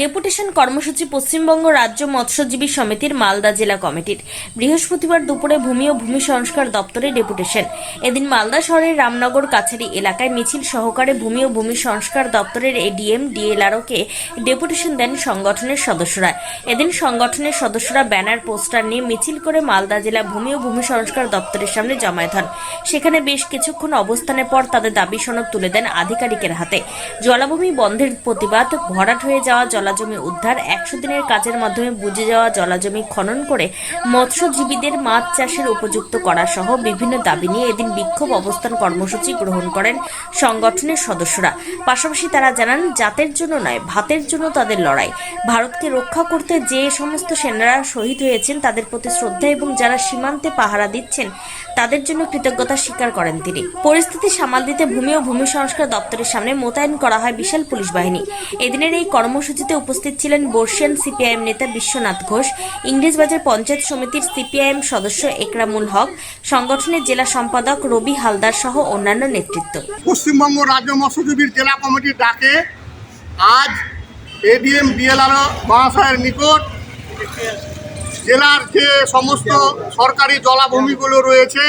Deputation কর্মসূচি পশ্চিমবঙ্গ রাজ্য মৎস্যজীবী সমিতির মালদা জেলা কমিটির। বৃহস্পতিবার দুপুরে ভূমি ও ভূমি সংস্কার দপ্তরে ডেপুটেশন। এদিন মালদা শহরের রামনগর কাছারি এলাকায় মিছিল সহকারে ভূমি ও ভূমি সংস্কার দপ্তরের এডিএম ডিএলআরওকে ডেপুটেশন দেন সংগঠনের সদস্যরা। এদিন সংগঠনের সদস্যরা ব্যানার, পোস্টার নিয়ে মিছিল করে মালদা জেলা ভূমি ও ভূমি সংস্কার দপ্তরের সামনে জমায়েত হন। সেখানে বেশ কিছুক্ষণ অবস্থানের পর তাদের দাবি সনদ তুলে দেন আধিকারিকের হাতে। জলাভূমি বন্ধের প্রতিবাদ, ভরাট হয়ে যাওয়া জলাজমি উদ্ধার একশো দিনের কাজের মাধ্যমে বুঝে যাওয়া জলাজমি খনন করে মৎস্যজীবীদের মাছ চাষের উপযুক্ত করা সহ বিভিন্ন দাবি নিয়ে এদিন বিক্ষোভ অবস্থান কর্মসূচি গ্রহণ করেন সংগঠনের সদস্যরা। পাশাপাশি তারা জানান, জাতের জন্য নয়, ভাতের জন্য তাদের লড়াই। ভারতকে রক্ষা করতে যে সমস্ত সেনারা শহীদ হয়েছেন, তাদের প্রতি শ্রদ্ধা এবং যারা সীমান্তে পাহারা দিচ্ছেন, তাদের জন্য কৃতজ্ঞতা স্বীকার করেন তিনি। পরিস্থিতি সামাল দিতে ভূমি ও ভূমি সংস্কার দপ্তরের সামনে মোতায়েন করা হয় বিশাল পুলিশ বাহিনী। এদিনের এই কর্মসূচিতে উপস্থিত ছিলেন বর্ষিয়ান সিপিআইএম নেতা বিশ্বনাথ ঘোষ, ইংরেজবাজার পঞ্চায়েত সমিতির সিপিআইএম সদস্য একরামুল হক, সংগঠনের জেলা সম্পাদক রবি হালদার সহ অন্যান্য নেতৃত্ব। পশ্চিমবঙ্গ রাজ্য মৎস্যজীবীর জেলা কমিটির ডাকে আজ এডিএম ডিএলআর মহাশয়ের নিকট জেলার যে সমস্ত সরকারি জলাভূমিগুলো রয়েছে,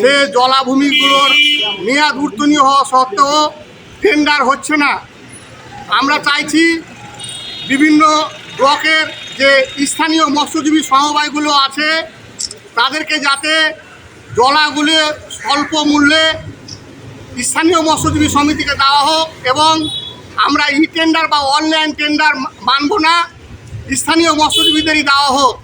সে জলাভূমিগুলোর মেয়াদ উত্তীর্ণ হওয়া সত্ত্বেও টেন্ডার হচ্ছে না। আমরা চাইছি বিভিন্ন ব্লকের যে স্থানীয় মৎস্যজীবী সমবায়গুলো আছে, তাদেরকে যাতে জলাগুলো স্বল্প মূল্যে স্থানীয় মৎস্যজীবী সমিতিকে দেওয়া হোক এবং আমরা ই টেন্ডার বা অনলাইন টেন্ডার মানব না, স্থানীয় মৎস্যজীবীদেরই দেওয়া হোক।